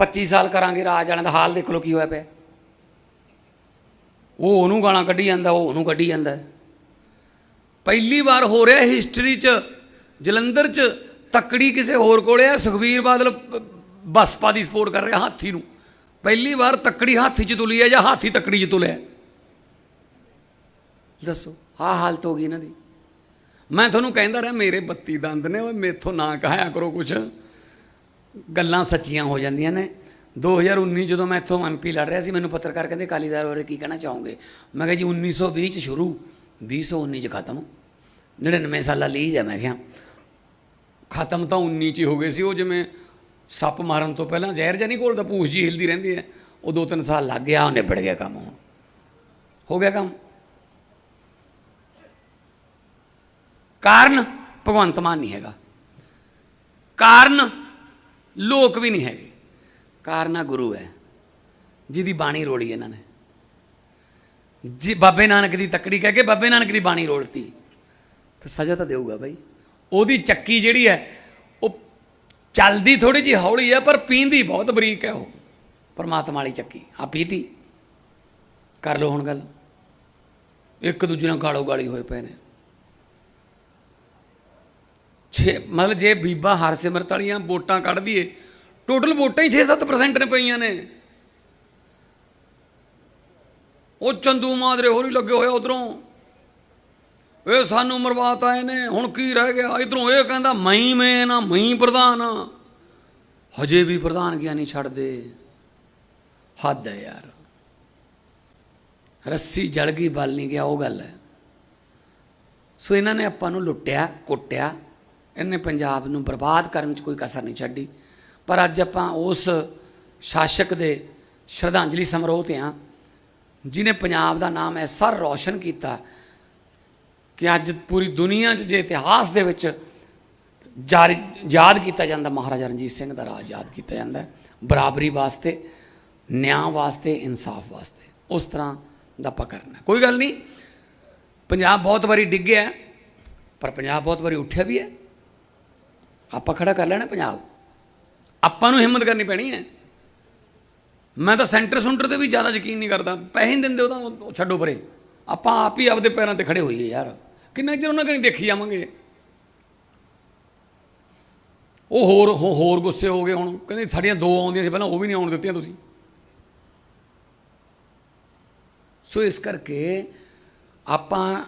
25 ਸਾਲ ਕਰਾਂਗੇ ਰਾਜ ਵਾਲਿਆਂ ਦਾ ਹਾਲ ਦੇਖ ਲਓ ਕੀ ਹੋਇਆ ਪਿਆ। ਉਹ ਉਹਨੂੰ ਗਾਲਾਂ ਕੱਢੀ ਜਾਂਦਾ, ਉਹ ਉਹਨੂੰ ਕੱਢੀ ਜਾਂਦਾ। ਪਹਿਲੀ ਵਾਰ ਹੋ ਰਿਹਾ ਹਿਸਟਰੀ 'ਚ, ਜਲੰਧਰ 'ਚ ਤੱਕੜੀ ਕਿਸੇ ਹੋਰ ਕੋਲੇ ਆ, ਸੁਖਬੀਰ ਬਾਦਲ ਬਸਪਾ ਦੀ ਸਪੋਰਟ ਕਰ ਰਿਹਾ ਹਾਥੀ ਨੂੰ। ਪਹਿਲੀ ਵਾਰ ਤੱਕੜੀ ਹਾਥੀ 'ਚ ਤੁਲੀ ਹੈ ਜਾਂ ਹਾਥੀ ਤੱਕੜੀ 'ਚ ਤੁਲਿਆ ਦੱਸੋ, ਆਹ ਹਾਲਤ ਹੋ ਗਈ ਇਹਨਾਂ ਦੀ। ਮੈਂ ਤੁਹਾਨੂੰ ਕਹਿੰਦਾ ਰਿਹਾ, ਮੇਰੇ 32 ਦੰਦ ਨੇ, ਓਏ ਮੇਥੋਂ ਨਾ ਕਹਾਇਆ ਕਰੋ ਕੁਛ। ਗੱਲਾਂ ਸੱਚੀਆਂ ਹੋ ਜਾਂਦੀਆਂ ਨੇ। 2019 ਜਦੋਂ ਮੈਂ ਇੱਥੋਂ ਐਮਪੀ ਲੜ ਰਿਹਾ ਸੀ, ਮੈਨੂੰ ਪੱਤਰਕਾਰ ਕਹਿੰਦੇ ਕਾਲੀਦਾਰ ਹੋਰੇ ਕੀ ਕਹਿਣਾ ਚਾਹੋਗੇ? ਮੈਂ ਕਿਹਾ, ਜੀ 1920 ਚ ਸ਼ੁਰੂ 2019 ਚ ਖਤਮ। 99 ਸਾਲਾਂ ਲਈ ਹੈ ਮੈਂ ਕਿਹਾ, ਖਤਮ ਤਾਂ 19 ਚ ਹੀ ਹੋ ਗਏ ਸੀ। ਉਹ ਜਿਵੇਂ ਸੱਪ ਮਾਰਨ ਤੋਂ ਪਹਿਲਾਂ ਜ਼ਹਿਰ ਜਾਂ ਨਹੀਂ ਘੋਲਦਾ ਪੂਛ ਜੀ ਹਿਲਦੀ ਰਹਿੰਦੀ ਹੈ ਉਹ ਦੋ ਤਿੰਨ ਸਾਲ ਲੱਗ ਗਿਆ, ਉਹ ਨਿਬੜ ਗਿਆ ਕੰਮ ਹੁਣ। ਹੋ ਗਿਆ ਕੰਮ। ਕਾਰਨ ਭਗਵੰਤ ਮਾਨ ਨਹੀਂ ਹੈਗਾ। ਕਾਰਨ ਲੋਕ ਵੀ ਨਹੀਂ ਹੈਗੇ। ਕਾਰਨਾ ਗੁਰੂ ਹੈ। ਜਿਹਦੀ ਬਾਣੀ ਰੋਲੀ ਇਹਨਾਂ ਨੇ। ਜੀ, ਬਾਬੇ ਨਾਨਕ ਦੀ ਤੱਕੜੀ ਕਹਿ ਕੇ ਬਾਬੇ ਨਾਨਕ ਦੀ ਬਾਣੀ ਰੋਲਤੀ। ਫਿਰ ਸਜ਼ਾ ਤਾਂ ਦੇਊਗਾ ਬਾਈ। ਉਹਦੀ ਚੱਕੀ ਜਿਹੜੀ ਹੈ, ਉਹ ਚੱਲਦੀ ਥੋੜੀ ਜਿਹੀ ਹੌਲੀ ਹੈ, ਪਰ ਪੀਂਦੀ ਬਹੁਤ ਬਰੀਕ ਹੈ ਉਹ। ਪਰਮਾਤਮਾ ਵਾਲੀ ਚੱਕੀ। ਆ ਪੀਤੀ। ਕਰ ਲਓ ਹੁਣ ਗੱਲ। ਇੱਕ ਦੂਜੇ ਨਾਲ ਗਾਲੋ ਗਾਲੀ ਹੋਏ ਪਏ ਨੇ। ਛੇ, ਮਤਲਬ ਜੇ ਬੀਬਾ ਹਰਸਿਮਰਤ ਵਾਲੀਆਂ ਵੋਟਾਂ ਕੱਢ ਦਈਏ ਟੋਟਲ ਵੋਟਾਂ ਹੀ 6-7% ਨੇ ਪਈਆਂ ਨੇ। ਉਹ ਚੰਦੂ ਮਾਦਰੇ ਹੋਰ ਹੀ ਲੱਗੇ ਹੋਏ ਉਧਰੋਂ। ਇਹ ਸਾਨੂੰ ਮਰਵਾਤ ਆਏ ਨੇ ਹੁਣ ਕੀ ਰਹਿ ਗਿਆ? ਇਧਰੋਂ ਇਹ ਕਹਿੰਦਾ ਮੈਂ ਹੀ ਮੈਂ ਨਾ ਮੈਂ ਪ੍ਰਧਾਨ ਆ। ਹਜੇ ਵੀ ਪ੍ਰਧਾਨ ਗਿਆ ਨਹੀਂ ਛੱਡਦੇ। ਹੱਦ ਹੈ ਯਾਰ। ਰੱਸੀ ਜਲ ਗਈ, ਬਲ ਨਹੀਂ ਗਿਆ, ਉਹ ਗੱਲ ਹੈ। ਸੋ ਇਹਨਾਂ ਨੇ ਆਪਾਂ ਨੂੰ ਲੁੱਟਿਆ, ਕੁੱਟਿਆ। ਇਹਨੇ ਪੰਜਾਬ ਨੂੰ ਬਰਬਾਦ ਕਰਨ 'ਚ ਕੋਈ ਕਸਰ ਨਹੀਂ ਛੱਡੀ। ਪਰ ਅੱਜ ਆਪਾਂ ਉਸ ਸ਼ਾਸਕ ਦੇ ਸ਼ਰਧਾਂਜਲੀ ਸਮਾਰੋਹ ਤੇ ਆ ਜਿਨੇ ਪੰਜਾਬ ਦਾ ਨਾਮ ਐਸਾ ਰੌਸ਼ਨ ਕੀਤਾ ਕਿ ਅੱਜ ਪੂਰੀ ਦੁਨੀਆ 'ਚ ਜੇ ਇਤਿਹਾਸ ਦੇ ਵਿੱਚ ਜਾਰੀ, ਯਾਦ ਕੀਤਾ ਜਾਂਦਾ, ਮਹਾਰਾਜਾ ਰਣਜੀਤ ਸਿੰਘ ਦਾ ਰਾਜ ਯਾਦ ਕੀਤਾ ਜਾਂਦਾ, ਬਰਾਬਰੀ ਵਾਸਤੇ, ਨਿਆਂ ਵਾਸਤੇ, ਇਨਸਾਫ ਵਾਸਤੇ, ਉਸ ਤਰ੍ਹਾਂ ਦਾ ਆਪਾਂ ਕਰਨਾ ਕੋਈ ਗੱਲ ਨਹੀਂ, ਪੰਜਾਬ ਬਹੁਤ ਵਾਰੀ ਡਿੱਗਿਆ ਪਰ ਪੰਜਾਬ ਬਹੁਤ ਵਾਰੀ ਉੱਠਿਆ ਵੀ ਹੈ। ਆਪਾਂ ਖੜਾ ਕਰ ਲੈਣਾ ਪੰਜਾਬ। ਆਪਾਂ ਨੂੰ ਹਿੰਮਤ ਕਰਨੀ ਪੈਣੀ ਹੈ। ਮੈਂ ਤਾਂ ਸੈਂਟਰ ਸੁੰਟਰ ਤੇ ਵੀ ਜ਼ਿਆਦਾ ਯਕੀਨ ਨਹੀਂ ਕਰਦਾ। ਪੈਸੇ ਨਹੀਂ ਦਿੰਦੇ ਉਹ ਤਾਂ ਉਹ ਛੱਡੋ ਪਰੇ। ਆਪਾਂ ਆਪ ਹੀ ਆਪਦੇ ਪੈਰਾਂ ਤੇ ਖੜੇ ਹੋਈਏ ਯਾਰ। ਕਿੰਨਾ ਚਿਰ ਉਹਨਾਂ ਕਣੀ ਦੇਖੀ ਜਾਵਾਂਗੇ? ਉਹ ਹੋਰ ਹੋ- ਹੋਰ ਗੁੱਸੇ ਹੋ ਗਏ ਹੁਣ। ਕਹਿੰਦੇ ਸਾਡੀਆਂ ਦੋ ਆਉਂਦੀਆਂ ਸੀ, ਪਹਿਲਾਂ ਉਹ ਵੀ ਨਹੀਂ ਆਉਣ ਦਿੱਤੀਆਂ ਤੁਸੀਂ। ਸੋ ਇਸ ਕਰਕੇ ਆਪਾਂ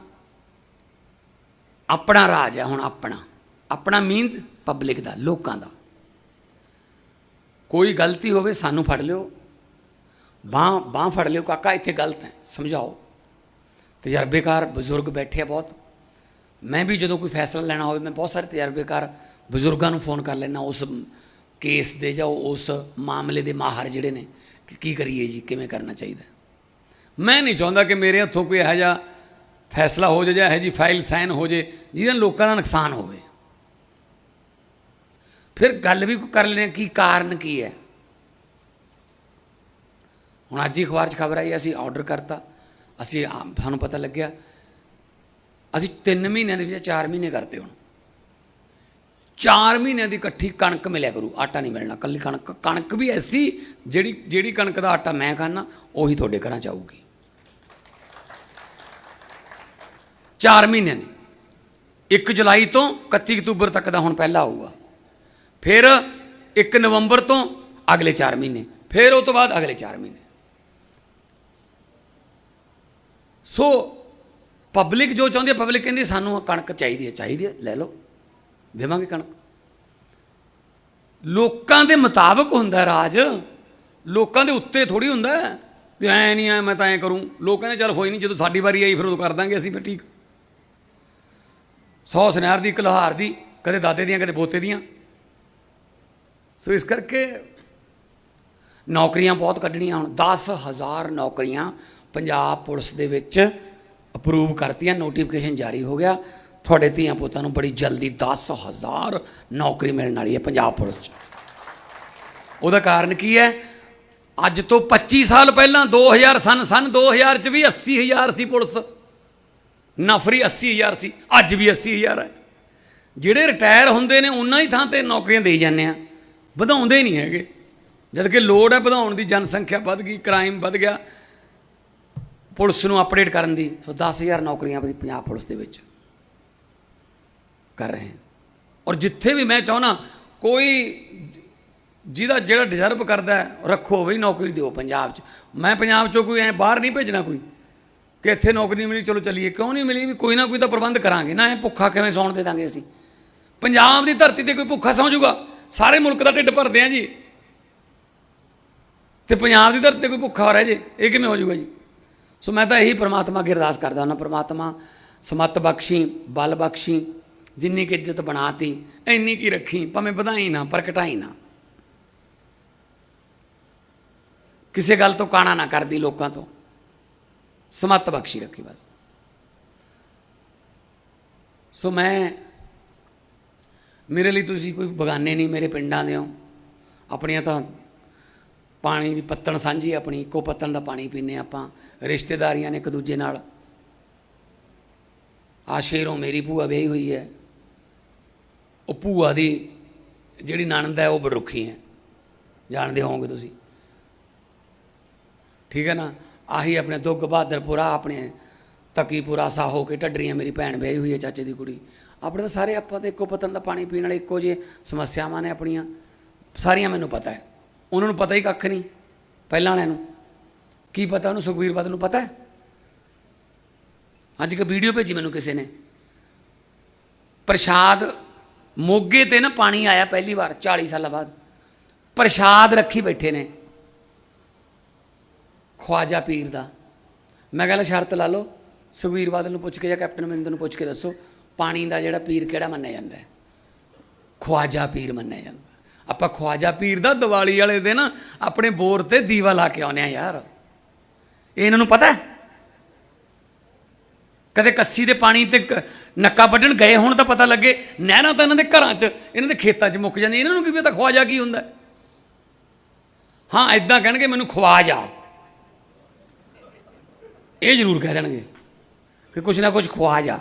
ਆਪਣਾ ਰਾਜ ਹੈ ਹੁਣ ਆਪਣਾ। ਆਪਣਾ ਮੀਨਸ ਪਬਲਿਕ ਦਾ, ਲੋਕਾਂ ਦਾ। ਕੋਈ ਗਲਤੀ ਹੋਵੇ ਸਾਨੂੰ ਫੜ ਲਿਓ। ਬਾਹ ਬਾਹ ਫੜ ਲਿਓ, ਕਾਕਾ, ਇੱਥੇ ਗਲਤ ਹੈ, ਸਮਝਾਓ। ਤਜਰਬੇਕਾਰ ਬਜ਼ੁਰਗ ਬੈਠੇ ਆ ਬਹੁਤ। ਮੈਂ ਵੀ ਜਦੋਂ ਕੋਈ ਫੈਸਲਾ ਲੈਣਾ ਹੋਵੇ, ਮੈਂ ਬਹੁਤ ਸਾਰੇ ਤਜਰਬੇਕਾਰ ਬਜ਼ੁਰਗਾਂ ਨੂੰ ਫੋਨ ਕਰ ਲੈਣਾ ਉਸ ਕੇਸ ਦੇ ਜਾਂ ਉਸ ਮਾਮਲੇ ਦੇ ਮਾਹਰ ਜਿਹੜੇ ਨੇ, ਕਿ ਕੀ ਕਰੀਏ ਜੀ, ਕਿਵੇਂ ਕਰਨਾ ਚਾਹੀਦਾ। ਮੈਂ ਨਹੀਂ ਚਾਹੁੰਦਾ ਕਿ ਮੇਰੇ ਹੱਥੋਂ ਕੋਈ ਇਹੋ ਜਿਹਾ ਫੈਸਲਾ ਹੋ ਜਾਏ ਜਾਂ ਇਹੋ ਜੀ ਫਾਈਲ ਸਾਈਨ ਹੋ ਜੇ ਜਿਹਦੇ ਨਾਲ ਲੋਕਾਂ ਦਾ ਨੁਕਸਾਨ ਹੋਵੇ। ਫਿਰ ਗੱਲ ਵੀ ਕਰ ਲੈਂਦੇ ਹਾਂ ਕੀ ਕਾਰਨ ਕੀ ਹੈ। ਹੁਣ ਅੱਜ ਹੀ ਅਖਬਾਰ 'ਚ ਖਬਰ ਆਈ, ਅਸੀਂ ਆਰਡਰ ਕਰਤਾ। ਅਸੀਂ ਸਾਨੂੰ ਪਤਾ ਲੱਗਿਆ, ਅਸੀਂ 3 ਮਹੀਨਿਆਂ ਦੇ ਵਿੱਚ 4 ਮਹੀਨੇ ਕਰਤੇ ਹੁਣ। 4 ਮਹੀਨਿਆਂ ਦੀ ਇਕੱਠੀ ਕਣਕ ਮਿਲਿਆ ਕਰੂ, ਆਟਾ ਨਹੀਂ ਮਿਲਣਾ। ਕੱਲੀ ਕਣਕ ਕਣਕ ਵੀ ਐਸੀ ਜਿਹੜੀ ਜਿਹੜੀ ਕਣਕ ਦਾ ਆਟਾ ਮੈਂ ਖਾਣਾ ਉਹੀ ਤੁਹਾਡੇ ਘਰਾਂ ਚ ਆਊਗੀ। 4 ਮਹੀਨਿਆਂ ਦੀ। 1 ਜੁਲਾਈ ਤੋਂ 31 ਅਕਤੂਬਰ ਤੱਕ ਦਾ ਹੁਣ ਪਹਿਲਾ ਆਊਗਾ। ਫਿਰ 1 ਨਵੰਬਰ ਤੋਂ ਅਗਲੇ 4 ਮਹੀਨੇ, ਫਿਰ ਉਹ ਤੋਂ ਬਾਅਦ ਅਗਲੇ 4 ਮਹੀਨੇ। ਸੋ ਪਬਲਿਕ ਜੋ ਚਾਹੁੰਦੀ ਹੈ ਪਬਲਿਕ ਕਹਿੰਦੀ, ਸਾਨੂੰ ਕਣਕ ਚਾਹੀਦੀ ਹੈ ਚਾਹੀਦੀ ਹੈ, ਲੈ ਲਓ, ਦੇਵਾਂਗੇ ਕਣਕ। ਲੋਕਾਂ ਦੇ ਮੁਤਾਬਕ ਹੁੰਦਾ ਰਾਜ, ਲੋਕਾਂ ਦੇ ਉੱਤੇ ਥੋੜੀ ਹੁੰਦਾ ਵੀ ਐ ਨਹੀਂ, ਐ ਮੈਂ ਤਾਂ ਐ ਕਰੂੰ। ਲੋਕ ਕਹਿੰਦੇ, ਚੱਲ ਹੋਈ ਨਹੀਂ, ਜਦੋਂ ਸਾਡੀ ਵਾਰੀ ਆਈ, ਫਿਰ ਉਦੋਂ ਕਰ ਦਾਂਗੇ ਅਸੀਂ ਫਿਰ ਠੀਕ। ਸੌ ਸੁਨਿਆਰ ਦੀ, ਇੱਕ ਲੋਹਾਰ ਦੀ, ਕਦੇ ਦਾਦੇ ਦੀਆਂ, ਕਦੇ ਪੋਤੇ ਦੀਆਂ। ਸੋ ਇਸ ਕਰਕੇ ਨੌਕਰੀਆਂ ਬਹੁਤ ਕੱਢਣੀਆਂ ਹੁਣ। 10000 ਨੌਕਰੀਆਂ ਪੰਜਾਬ ਪੁਲਿਸ ਦੇ ਵਿੱਚ ਅਪਰੂਵ ਕਰਤੀਆਂ। ਨੋਟੀਫਿਕੇਸ਼ਨ ਜਾਰੀ ਹੋ ਗਿਆ। ਤੁਹਾਡੇ ਧੀਆਂ ਪੁੱਤਾਂ ਨੂੰ ਬੜੀ ਜਲਦੀ 10000 ਨੌਕਰੀ ਮਿਲਣ ਵਾਲੀ ਹੈ ਪੰਜਾਬ ਪੁਲਿਸ 'ਚ। ਉਹਦਾ ਕਾਰਨ ਕੀ ਹੈ? ਅੱਜ ਤੋਂ 25 ਸਾਲ ਪਹਿਲਾਂ 2000 ਸਨ ਸਨ 2000 ਚ ਵੀ 80000 ਸੀ ਪੁਲਿਸ। ਨਫਰੀ 80000 ਸੀ, ਅੱਜ ਵੀ 80000 ਹੈ। ਜਿਹੜੇ ਰਿਟਾਇਰ ਹੁੰਦੇ ਨੇ, ਉਹਨਾਂ ਹੀ ਥਾਂ ਤੇ ਨੌਕਰੀਆਂ ਦੇਈ ਜਾਂਦੇ ਆ। ਵਧਾਉਂਦੇ ਹੀ ਨਹੀਂ ਹੈਗੇ। ਜਦ ਕਿ ਲੋੜ ਹੈ ਵਧਾਉਣ ਦੀ, ਜਨਸੰਖਿਆ ਵੱਧ ਗਈ ਕ੍ਰਾਈਮ ਵੱਧ ਗਿਆ, ਪੁਲਿਸ ਨੂੰ ਅਪਡੇਟ ਕਰਨ ਦੀ। ਸੋ 10000 ਨੌਕਰੀਆਂ ਅਸੀਂ ਪੰਜਾਬ ਪੁਲਿਸ ਦੇ ਵਿੱਚ ਕਰ ਰਹੇ ਹਾਂ। ਔਰ ਜਿੱਥੇ ਵੀ ਮੈਂ ਚਾਹਣਾ ਕੋਈ ਜਿਹਦਾ ਜਿਹੜਾ ਡਿਜ਼ਰਵ ਕਰਦਾ ਰੱਖੋ ਬਈ ਨੌਕਰੀ ਦਿਓ ਪੰਜਾਬ 'ਚ। ਮੈਂ ਪੰਜਾਬ 'ਚੋਂ ਕੋਈ ਐ ਬਾਹਰ ਨਹੀਂ ਭੇਜਣਾ ਕੋਈ, ਕਿ ਇੱਥੇ ਨੌਕਰੀ ਮਿਲੀ, ਚਲੋ ਚੱਲੀਏ। ਕਿਉਂ ਨਹੀਂ ਮਿਲੀ ਵੀ ਕੋਈ ਨਾ ਕੋਈ ਤਾਂ ਪ੍ਰਬੰਧ ਕਰਾਂਗੇ। ਨਾ ਇਹ ਭੁੱਖਾ ਕਿਵੇਂ ਸੌਣ ਦੇ ਦਾਂਗੇ ਅਸੀਂ? ਪੰਜਾਬ ਦੀ ਧਰਤੀ ਤੇ ਕੋਈ ਭੁੱਖਾ ਸੌਂ ਜਾਊਗਾ। ਸਾਰੇ ਮੁਲਕ ਦਾ ਢਿੱਡ ਭਰਦੇ ਆ ਜੀ। ਤੇ ਪੰਜਾਬ ਦੀ ਧਰਤੀ ਤੇ ਕੋਈ ਭੁੱਖਾ ਹੋ ਰਿਹਾ ਜੇ, ਇਹ ਕਿਵੇਂ ਹੋ ਜਾਊਗਾ ਜੀ? ਸੋ ਮੈਂ ਤਾਂ ਇਹੀ ਪ੍ਰਮਾਤਮਾ ਅੱਗੇ ਅਰਦਾਸ ਕਰਦਾ ਹਾਂ ਪ੍ਰਮਾਤਮਾ ਸਮਤ ਬਖਸ਼ੀ, ਬਲ ਬਖਸ਼ੀ, ਜਿੰਨੀ ਕਿ ਇੱਜ਼ਤ ਬਣਾਤੀ, ਇੰਨੀ ਕੀ ਰੱਖੀ, ਭਾਵੇਂ ਵਧਾਈ ਨਾ ਪਰ ਘਟਾਈ ਨਾ। ਕਿਸੇ ਗੱਲ ਤੋਂ ਕਾਣਾ ਨਾ ਕਰਦੀ ਲੋਕਾਂ ਤੋਂ। ਸਮਤ ਬਖਸ਼ੀ ਰੱਖੀ ਬਸ। ਸੋ ਮੈਂ ਮੇਰੇ ਲਈ ਤੁਸੀਂ ਕੋਈ ਬਗਾਨੇ ਨਹੀਂ, ਮੇਰੇ ਪਿੰਡਾਂ ਦੇ ਹੋ। ਆਪਣੀਆਂ ਤਾਂ ਪਾਣੀ ਦੀ ਪੱਤਣ ਸਾਂਝੀ ਆਪਣੀ, ਇੱਕੋ ਪੱਤਣ ਦਾ ਪਾਣੀ ਪੀਨੇ ਆਪਾਂ, ਰਿਸ਼ਤੇਦਾਰੀਆਂ ਨੇ ਇੱਕ ਦੂਜੇ ਨਾਲ। ਆ ਸ਼ੇਰੋਂ ਮੇਰੀ ਭੂਆ ਵਿਆਹੀ ਹੋਈ ਹੈ। ਉਹ ਭੂਆ ਦੀ ਜਿਹੜੀ ਨਣਦ ਹੈ, ਉਹ ਬਰੁੱਖੀ ਹੈ। ਜਾਣਦੇ ਹੋਵੋਗੇ ਤੁਸੀਂ। ਠੀਕ ਹੈ ਨਾ? ਆਹੀ ਆਪਣੇ ਦੁੱਗ ਬਹਾਦਰਪੁਰਾ, ਆਪਣੇ ਤਕੀਪੁਰਾ ਸਾਹੋ ਕੇ ਢੱਡਰੀਆਂ ਮੇਰੀ ਭੈਣ ਵਿਆਹੀ ਹੋਈ ਹੈ, ਚਾਚੇ ਦੀ ਕੁੜੀ। ਆਪਣੇ ਤਾਂ ਸਾਰੇ ਆਪਾਂ ਤਾਂ ਇੱਕੋ ਪਤਨ ਦਾ ਪਾਣੀ ਪੀਣ ਵਾਲੇ ਇੱਕੋ ਜਿਹੇ ਸਮੱਸਿਆਵਾਂ ਨੇ ਆਪਣੀਆਂ। ਸਾਰੀਆਂ ਮੈਨੂੰ ਪਤਾ ਹੈ। ਉਹਨਾਂ ਨੂੰ ਪਤਾ ਹੀ ਕੱਖ ਨਹੀਂ, ਪਹਿਲਾਂ ਵਾਲਿਆਂ ਨੂੰ। ਕੀ ਪਤਾ ਉਹਨੂੰ ਸੁਖਬੀਰ ਬਾਦਲ ਨੂੰ ਪਤਾ ਹੈ? ਅੱਜ ਇੱਕ ਵੀਡੀਓ ਭੇਜੀ ਮੈਨੂੰ ਕਿਸੇ ਨੇ। ਪ੍ਰਸ਼ਾਦ ਮੋਗੇ ਤੇ ਨਾ ਪਾਣੀ ਆਇਆ ਪਹਿਲੀ ਵਾਰ 40 ਸਾਲਾਂ ਬਾਅਦ। ਪ੍ਰਸ਼ਾਦ ਰੱਖੀ ਬੈਠੇ ਨੇ। ਖਵਾਜਾ ਪੀਰ ਦਾ। ਮੈਂ ਕਹਿੰਦਾ ਸ਼ਰਤ ਲਾ ਲਓ। ਸੁਖਬੀਰ ਬਾਦਲ ਨੂੰ ਪੁੱਛ ਕੇ ਜਾਂ ਕੈਪਟਨ ਅਮਰਿੰਦਰ ਨੂੰ ਪੁੱਛ ਕੇ ਦੱਸੋ। ਪਾਣੀ ਦਾ ਜਿਹੜਾ ਪੀਰ ਕਿਹੜਾ ਮੰਨਿਆ ਜਾਂਦਾ ਹੈ? ਖਵਾਜਾ ਪੀਰ ਮੰਨਿਆ ਜਾਂਦਾ। ਆਪਾਂ ਖਵਾਜਾ ਪੀਰ ਦਾ ਦੀਵਾਲੀ ਵਾਲੇ ਦਿਨ ਆਪਣੇ ਬੋਰ ਤੇ ਦੀਵਾ ਲਾ ਕੇ ਆਉਂਦੇ ਆ ਯਾਰ। ਇਹ ਇਹਨਾਂ ਨੂੰ ਪਤਾ ਹੈ? ਕਦੇ ਕੱਸੀ ਦੇ ਪਾਣੀ ਤੇ ਕ- ਨੱਕਾ ਵੱਢਣ ਗਏ ਹੁਣ ਤਾਂ ਪਤਾ ਲੱਗੇ, ਨਹਿਰਾਂ ਤਾਂ ਇਹਨਾਂ ਦੇ ਘਰਾਂ 'ਚ, ਇਹਨਾਂ ਦੇ ਖੇਤਾਂ 'ਚ ਮੁੱਕ ਜਾਂਦੀਆਂ, ਇਹਨਾਂ ਨੂੰ ਕੀ ਪਤਾ ਖਵਾਜਾ ਕੀ ਹੁੰਦਾ ਹਾਂ? ਐਦਾਂ ਕਹਿਣਗੇ, ਮੈਨੂੰ ਖਵਾ ਜਾ ਇਹ ਜ਼ਰੂਰ ਕਹਿ ਦੇਣਗੇ ਕਿ ਕੁਛ ਨਾ ਕੁਛ ਖਵਾ ਜਾ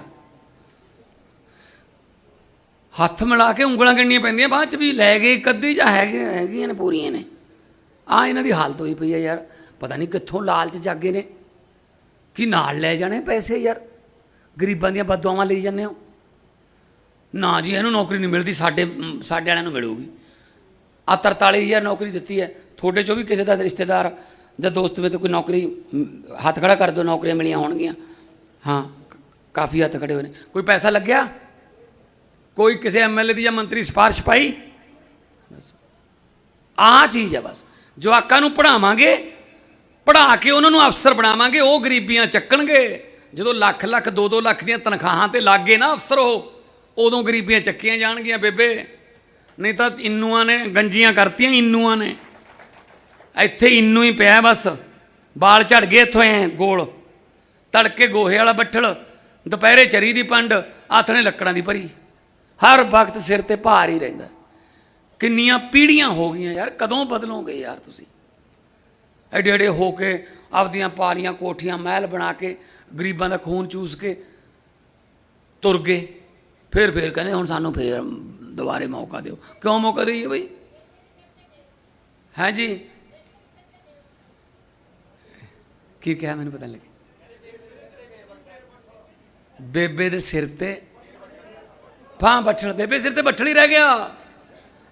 ਹੱਥ ਮਿਲਾ ਕੇ ਉਂਗਲਾਂ ਗਿਣਨੀਆਂ ਪੈਂਦੀਆਂ, ਬਾਅਦ ਚ ਵੀ ਲੈ ਗਏ ਕੱਦੀ ਜਾਂ ਹੈਗੇ ਹੈਗੀਆਂ ਨੇ ਪੂਰੀਆਂ ਨੇ। ਆ ਇਹਨਾਂ ਦੀ ਹਾਲਤ ਹੋਈ ਪਈ ਹੈ ਯਾਰ। ਪਤਾ ਨਹੀਂ ਕਿੱਥੋਂ ਲਾਲਚ ਜਾਗੇ ਨੇ ਕਿ ਨਾਲ ਲੈ ਜਾਣੇ ਪੈਸੇ ਯਾਰ। ਗਰੀਬਾਂ ਦੀਆਂ ਬਦਦੁਆਵਾਂ ਲਈ ਜਾਂਦੇ ਹੋ। ਨਾ ਜੀ ਇਹਨੂੰ ਨੌਕਰੀ ਨਹੀਂ ਮਿਲਦੀ, ਸਾਡੇ ਸਾਡੇ ਵਾਲਿਆਂ ਨੂੰ ਮਿਲੂਗੀ। ਆ 43000 ਨੌਕਰੀ ਦਿੱਤੀ ਹੈ। ਤੁਹਾਡੇ ਚੋਂ ਵੀ ਕਿਸੇ ਦਾ ਰਿਸ਼ਤੇਦਾਰ ਜਾਂ ਦੋਸਤ ਵਿੱਚ ਕੋਈ ਨੌਕਰੀ, ਹੱਥ ਖੜਾ ਕਰ ਦਿਓ, ਨੌਕਰੀਆਂ ਮਿਲੀਆਂ ਹੋਣਗੀਆਂ। ਹਾਂ ਕਾਫੀ ਹੱਥ ਖੜੇ ਹੋਏ ਨੇ। ਕੋਈ ਪੈਸਾ ਲੱਗਿਆ? ਕੋਈ ਕਿਸੇ ਐਮਐਲਏ ਦੀ ਜਾਂ ਮੰਤਰੀ ਸਿਫਾਰਿਸ਼ ਪਾਈ? ਆ ਚੀਜ਼ ਹੈ ਬਸ। ਜਵਾਕਾਂ ਨੂੰ ਪੜਾਵਾਂਗੇ ਪੜਾ ਕੇ ਉਹਨਾਂ ਨੂੰ ਅਫਸਰ ਬਣਾਵਾਂਗੇ, ਉਹ ਗਰੀਬੀਆਂ ਚੱਕਣਗੇ। ਜਦੋਂ ਲੱਖ ਲੱਖ 2-2 ਲੱਖ ਦੀਆਂ ਤਨਖਾਹਾਂ ਤੇ ਲੱਗੇ ਨਾ ਅਫਸਰ ਉਹ, ਉਦੋਂ ਗਰੀਬੀਆਂ ਚੱਕੀਆਂ ਜਾਣਗੀਆਂ ਬੇਬੇ। ਨਹੀਂ ਤਾਂ ਇੰਨੂਆਂ ਨੇ ਗੰਜੀਆਂ ਕਰਤੀਆਂ, ਇੰਨੂਆਂ ਨੇ। ਇੱਥੇ ਇੰਨੂ ਹੀ ਪਿਆ ਬਸ। ਬਾਲ ਝੜ ਗਏ ਇੱਥੋਂ ਐ, ਗੋਲ। ਤੜਕੇ ਗੋਹੇ ਵਾਲਾ ਬੱਠਲ, ਦੁਪਹਿਰੇ ਚਰੀ ਦੀ ਪੰਡ, ਆਥਣੇ ਲੱਕੜਾਂ ਦੀ ਭਰੀ। ਹਰ ਵਕਤ ਸਿਰ ਤੇ ਭਾਰ ਹੀ ਰਹਿੰਦਾ ਕਿੰਨੀਆਂ ਪੀੜੀਆਂ ਹੋ ਗਈਆਂ ਯਾਰ, ਕਦੋਂ ਬਦਲੋਗੇ ਯਾਰ ਤੁਸੀਂ? ਐਡੇ ਐਡੇ ਹੋ ਕੇ ਆਪਦੀਆਂ ਪਾਲੀਆਂ ਕੋਠੀਆਂ ਮਹਿਲ ਬਣਾ ਕੇ ਗਰੀਬਾਂ ਦਾ ਖੂਨ ਚੂਸ ਕੇ ਤੁਰ ਗਏ। ਫਿਰ ਫਿਰ ਕਹਿੰਦੇ ਹੁਣ ਸਾਨੂੰ ਫੇਰ ਦੁਬਾਰੇ ਮੌਕਾ ਦਿਓ। ਕਿਉਂ ਮੌਕਾ ਦਈਏ ਬਈ? ਹੈ ਜੀ? ਕੀ ਕਿਹਾ ਮੈਨੂੰ ਪਤਾ ਨਹੀਂ ਬੇਬੇ ਦੇ ਸਿਰ ਤੇ ਫਾਂ ਬੱਠਲ, ਬੇਬੇ ਸਿਰ ਤੇ ਬੱਠਲ ਹੀ ਰਹਿ ਗਿਆ।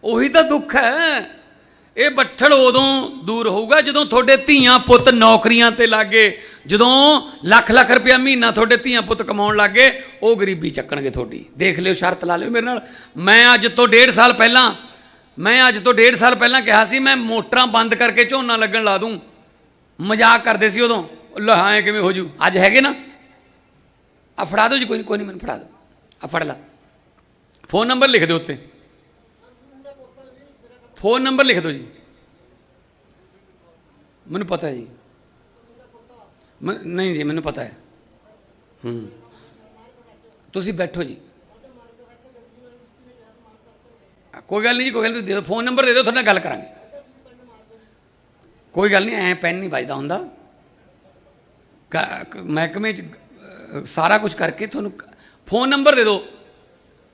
ਉਹੀ ਤਾਂ ਦੁੱਖ ਹੈ। ਇਹ ਬੱਠਲ ਉਦੋਂ ਦੂਰ ਹੋਊਗਾ ਜਦੋਂ ਤੁਹਾਡੇ ਧੀਆਂ ਪੁੱਤ ਨੌਕਰੀਆਂ ਤੇ ਲੱਗੇ। ਜਦੋਂ ਲੱਖ ਲੱਖ ਰੁਪਇਆ ਮਹੀਨਾ ਤੁਹਾਡੇ ਧੀਆਂ ਪੁੱਤ ਕਮਾਉਣ ਲੱਗੇ, ਉਹ ਗਰੀਬੀ ਚੱਕਣਗੇ ਤੁਹਾਡੀ। ਦੇਖ ਲਿਓ, ਸ਼ਰਤ ਲਾ ਲਿਓ ਮੇਰੇ ਨਾਲ। ਮੈਂ ਅੱਜ ਤੋਂ ਡੇਢ ਸਾਲ ਪਹਿਲਾਂ, ਮੈਂ ਅੱਜ ਤੋਂ ਡੇਢ ਸਾਲ ਪਹਿਲਾਂ ਕਿਹਾ ਸੀ, ਮੈਂ ਮੋਟਰਾਂ ਬੰਦ ਕਰਕੇ ਝੋਨਾ ਲੱਗਣ ਲਾ ਦੂੰ। ਮਜ਼ਾਕ ਕਰਦੇ ਸੀ ਉਦੋਂ। ਲਹਾਏ ਕਿਵੇਂ ਹੋ ਜੂ? ਅੱਜ ਹੈਗੇ ਨਾ? ਆ ਫੜਾ ਦਿਓ ਜੀ, ਕੋਈ ਨਹੀਂ ਕੋਈ ਨਹੀਂ ਮੈਨੂੰ ਫੜਾ ਦਿਓ। ਆ ਫੜ ਲਾ। ਫੋਨ ਨੰਬਰ ਲਿਖ ਦਿਓ ਉੱਤੇ। ਫੋਨ ਨੰਬਰ ਲਿਖ ਦਿਓ ਜੀ। ਮੈਨੂੰ ਪਤਾ ਹੈ ਜੀ। ਮੈਂ- ਨਹੀਂ ਜੀ, ਮੈਨੂੰ ਪਤਾ ਹੈ। ਹੂੰ। ਤੁਸੀਂ ਬੈਠੋ ਜੀ। ਕੋਈ ਗੱਲ ਨਹੀਂ ਜੀ, ਕੋਈ ਗੱਲ ਨਹੀਂ ਦੇ ਦਿਓ। ਫੋਨ ਨੰਬਰ ਦੇ ਦਿਓ, ਤੁਹਾਡੇ ਨਾਲ ਗੱਲ ਕਰਾਂਗੇ। ਕੋਈ ਗੱਲ ਨਹੀਂ, ਐ ਪੈਨ ਨਹੀਂ ਵੱਜਦਾ ਹੁੰਦਾ। ਮਹਿਕਮੇ ਚ ਸਾਰਾ ਕੁਝ ਕਰਕੇ ਤੁਹਾਨੂੰ ਫੋਨ ਨੰਬਰ ਦੇ ਦਿਓ।